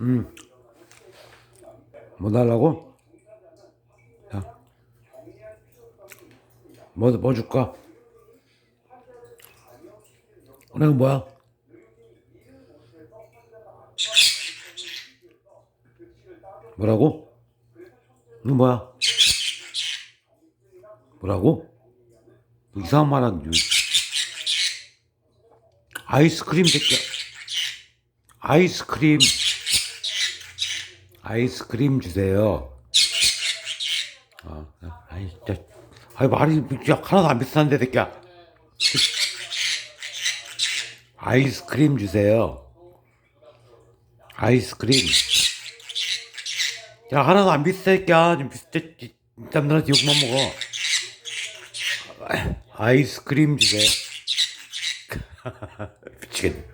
음. 뭐 달라고? 야. 뭐, 뭐 줄까? 이거 뭐야? 뭐라고? 이거 뭐야? 뭐라고? 뭐 이상한 말 하는 줄. 아이스크림 새끼야. 아이스크림. 아이스크림 주세요. 아, 아이, 진짜. 아이, 말이 진짜 하나도 안 비슷한데, 새끼야. 아이스크림 주세요. 아이스크림. 야, 하나도 안 비슷해, 새끼야. 좀 비슷해. 일단 너한테 욕만 먹어. 아이스크림 주세요. 미치겠네.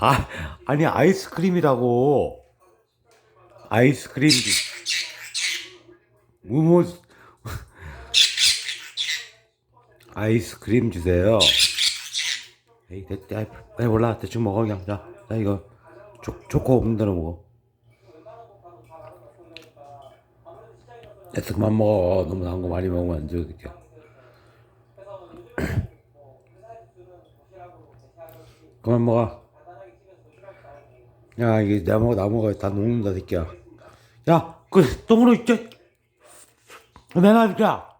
아, 아니, 아이스크림이라고. 아이스크림. 뭐. 아이스크림 주세요. 에이, 됐다. 아이, 아이, 몰라. 대충 먹어, 그냥. 자, 자, 이거. 초, 초코 없는 대로 먹어. 그만 먹어. 너무 단 거 많이 먹으면 안 돼, 이렇게. 그만 먹어. 야, 이게 나 먹어, 나 먹어. 다 녹는다, 새끼야. 야, 그, 똥으로 있지? 내놔, 새끼야.